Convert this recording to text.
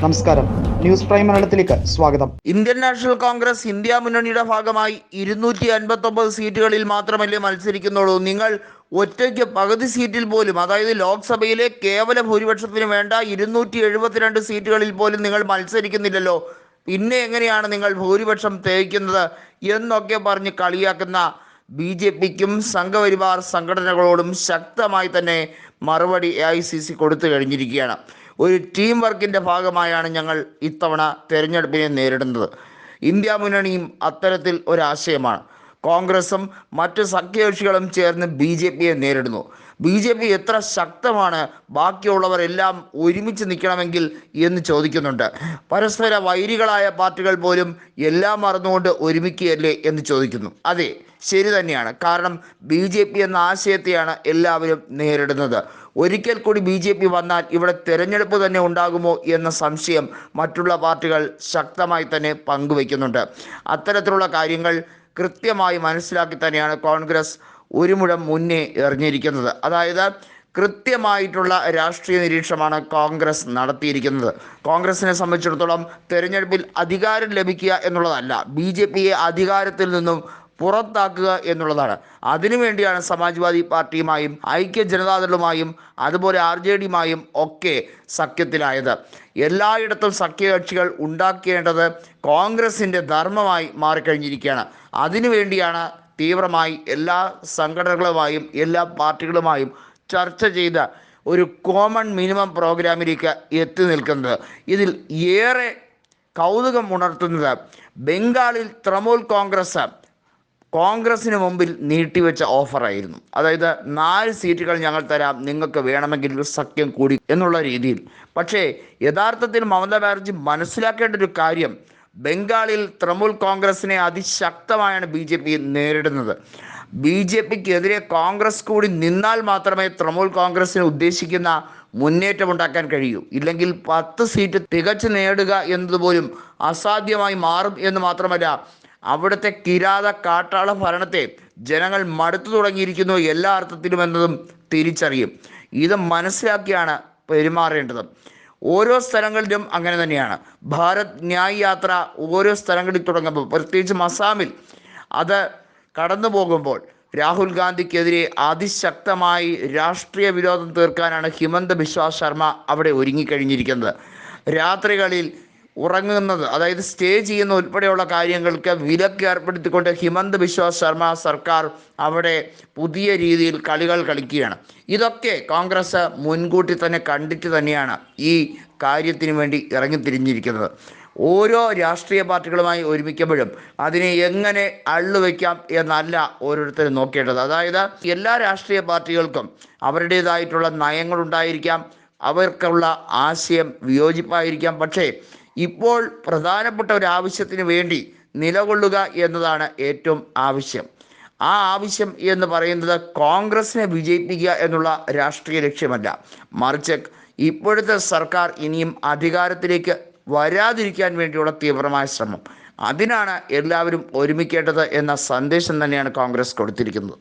നമസ്കാരം. News prime മലയാളത്തിലേക്ക് സ്വാഗതം. ഇന്ത്യൻ നാഷണൽ കോൺഗ്രസ് ഇന്ത്യ മുന്നണിയുടെ ഭാഗമായി ഇരുന്നൂറ്റി അൻപത്തൊമ്പത് സീറ്റുകളിൽ മാത്രമല്ലേ മത്സരിക്കുന്നുള്ളൂ. നിങ്ങൾ ഒറ്റയ്ക്ക് പകുതി സീറ്റിൽ പോലും അതായത് ലോക്സഭയിലെ കേവല ഭൂരിപക്ഷത്തിന് വേണ്ട ഇരുന്നൂറ്റി എഴുപത്തിരണ്ട് സീറ്റുകളിൽ പോലും നിങ്ങൾ മത്സരിക്കുന്നില്ലല്ലോ. പിന്നെ എങ്ങനെയാണ് നിങ്ങൾ ഭൂരിപക്ഷം തേക്കുന്നത് എന്നൊക്കെ പറഞ്ഞ് കളിയാക്കുന്ന ബി ജെ പിക്കും സംഘപരിവാർ സംഘടനകളോടും ശക്തമായി തന്നെ മറുപടി എ ഐ സി സി കൊടുത്തു കഴിഞ്ഞിരിക്കുകയാണ്. ഒരു ടീം വർക്കിന്റെ ഭാഗമായാണ് ഞങ്ങൾ ഇത്തവണ തെരഞ്ഞെടുപ്പിനെ നേരിടുന്നത്. ഇന്ത്യ മുന്നണിയും അത്തരത്തിൽ ഒരാശയമാണ് കോൺഗ്രസും മറ്റ് സഖ്യകക്ഷികളും ചേർന്ന് ബി ജെ പിയെ നേരിടുന്നു. ബി ജെ പി എത്ര ശക്തമാണ് ബാക്കിയുള്ളവരെല്ലാം ഒരുമിച്ച് നിൽക്കണമെങ്കിൽ എന്ന് ചോദിക്കുന്നുണ്ട്. പരസ്പര വൈരികളായ പാർട്ടികൾ പോലും എല്ലാം മറന്നുകൊണ്ട് ഒരുമിക്കുകയല്ലേ എന്ന് ചോദിക്കുന്നു. അതെ ശരി തന്നെയാണ്. കാരണം ബി ജെ പി എന്ന ആശയത്തെയാണ് എല്ലാവരും നേരിടുന്നത്. ഒരിക്കൽ കൂടി ബി ജെ പി വന്നാൽ ഇവിടെ തെരഞ്ഞെടുപ്പ് തന്നെ ഉണ്ടാകുമോ എന്ന സംശയം മറ്റുള്ള പാർട്ടികൾ ശക്തമായി തന്നെ പങ്കുവയ്ക്കുന്നുണ്ട്. അത്തരത്തിലുള്ള കാര്യങ്ങൾ കൃത്യമായി മനസ്സിലാക്കി തന്നെയാണ് കോൺഗ്രസ് ഒരു മുഴം മുന്നേ എറിഞ്ഞിരിക്കുന്നത് അതായത് കൃത്യമായിട്ടുള്ള രാഷ്ട്രീയ നിരീക്ഷണമാണ് കോൺഗ്രസ് നടത്തിയിരിക്കുന്നത്. കോൺഗ്രസിനെ സംബന്ധിച്ചിടത്തോളം തെരഞ്ഞെടുപ്പിൽ അധികാരം ലഭിക്കുക എന്നുള്ളതല്ല ബി ജെ പിയെ അധികാരത്തിൽ നിന്നും പുറത്താക്കുക എന്നുള്ളതാണ്. അതിനുവേണ്ടിയാണ് സമാജ്വാദി പാർട്ടിയുമായും ഐക്യ ജനതാദളുമായും അതുപോലെ ആർ ജെ ഡിയുമായും ഒക്കെ സഖ്യത്തിലായത്. എല്ലായിടത്തും സഖ്യകക്ഷികൾ ഉണ്ടാക്കേണ്ടത് കോൺഗ്രസിന്റെ ധർമ്മമായി മാറിക്കഴിഞ്ഞിരിക്കുകയാണ്. അതിനുവേണ്ടിയാണ് തീവ്രമായി എല്ലാ സംഘടനകളുമായും എല്ലാ പാർട്ടികളുമായും ചർച്ച ചെയ്ത ഒരു കോമൺ മിനിമം പ്രോഗ്രാമിലേക്ക് എത്തി നിൽക്കുന്നത്. ഇതിൽ ഏറെ കൗതുകം ഉണർത്തുന്നത് ബംഗാളിൽ തൃണമൂൽ കോൺഗ്രസ് കോൺഗ്രസിന് മുമ്പിൽ നീട്ടിവെച്ച ഓഫറായിരുന്നു. അതായത് നാല് സീറ്റുകൾ ഞങ്ങൾ തരാം നിങ്ങൾക്ക് വേണമെങ്കിൽ സഖ്യം കൂടി എന്നുള്ള രീതിയിൽ. പക്ഷേ യഥാർത്ഥത്തിൽ മമതാ ബാനർജി മനസ്സിലാക്കേണ്ട ഒരു കാര്യം ബംഗാളിൽ തൃണമൂൽ കോൺഗ്രസിനെ അതിശക്തമായാണ് ബി ജെ പി നേരിടുന്നത്. ബി ജെ പിക്കെതിരെ കോൺഗ്രസ് കൂടി നിന്നാൽ മാത്രമേ തൃണമൂൽ കോൺഗ്രസിന് ഉദ്ദേശിക്കുന്ന മുന്നേറ്റം ഉണ്ടാക്കാൻ കഴിയൂ. ഇല്ലെങ്കിൽ പത്ത് സീറ്റ് തികച്ചു നേടുക എന്നതുപോലും അസാധ്യമായി മാറും എന്ന് മാത്രമല്ല അവിടുത്തെ കിരാത കാട്ടാള ഭരണത്തെ ജനങ്ങൾ മടുത്തു തുടങ്ങിയിരിക്കുന്നു എല്ലാ അർത്ഥത്തിലും എന്നതും തിരിച്ചറിയും. ഇത് മനസ്സിലാക്കിയാണ് പെരുമാറേണ്ടത്. ഓരോ സ്ഥലങ്ങളിലും അങ്ങനെ തന്നെയാണ്. ഭാരത് ന്യായ് യാത്ര ഓരോ സ്ഥലങ്ങളിൽ തുടങ്ങുമ്പോൾ പ്രത്യേകിച്ച് അസാമിൽ അത് കടന്നു പോകുമ്പോൾ രാഹുൽ ഗാന്ധിക്കെതിരെ അതിശക്തമായി രാഷ്ട്രീയ വിരോധം തീർക്കാനാണ് ഹിമന്ത ബിശ്വാസ് ശർമ്മ അവിടെ ഒരുങ്ങിക്കഴിഞ്ഞിരിക്കുന്നത്. രാത്രികളിൽ ഉറങ്ങുന്നത് അതായത് സ്റ്റേ ചെയ്യുന്ന ഉൾപ്പെടെയുള്ള കാര്യങ്ങൾക്ക് വിലക്ക് ഏർപ്പെടുത്തിക്കൊണ്ട് ഹിമന്ത് ബിശ്വ ശർമ്മ സർക്കാർ അവിടെ പുതിയ രീതിയിൽ കളികൾ കളിക്കുകയാണ്. ഇതൊക്കെ കോൺഗ്രസ് മുൻകൂട്ടി തന്നെ കണ്ടിട്ട് തന്നെയാണ് ഈ കാര്യത്തിന് വേണ്ടി ഇറങ്ങിത്തിരിഞ്ഞിരിക്കുന്നത് ഓരോ രാഷ്ട്രീയ പാർട്ടികളുമായി ഒരുമിക്കുമ്പോഴും അതിനെ എങ്ങനെ അള്ളുവെക്കാം എന്നല്ല ഓരോരുത്തരും നോക്കേണ്ടത്. അതായത് എല്ലാ രാഷ്ട്രീയ പാർട്ടികൾക്കും അവരുടേതായിട്ടുള്ള നയങ്ങളുണ്ടായിരിക്കാം അവർക്കുള്ള ആശയം വിയോജിപ്പായിരിക്കാം. പക്ഷേ ഇപ്പോൾ പ്രധാനപ്പെട്ട ഒരു ആവശ്യത്തിന് വേണ്ടി നിലകൊള്ളുക എന്നതാണ് ഏറ്റവും ആവശ്യം. ആ ആവശ്യം എന്ന് പറയുന്നത് കോൺഗ്രസിനെ വിജയിപ്പിക്കുക എന്നുള്ള രാഷ്ട്രീയ ലക്ഷ്യമല്ല. മറിച്ച് ഇപ്പോഴത്തെ സർക്കാർ ഇനിയും അധികാരത്തിലേക്ക് വരാതിരിക്കാൻ വേണ്ടിയുള്ള തീവ്രമായ ശ്രമം. അതിനാണ് എല്ലാവരും ഒരുമിക്കേണ്ടത് എന്ന സന്ദേശം തന്നെയാണ് കോൺഗ്രസ് കൊടുത്തിരിക്കുന്നത്.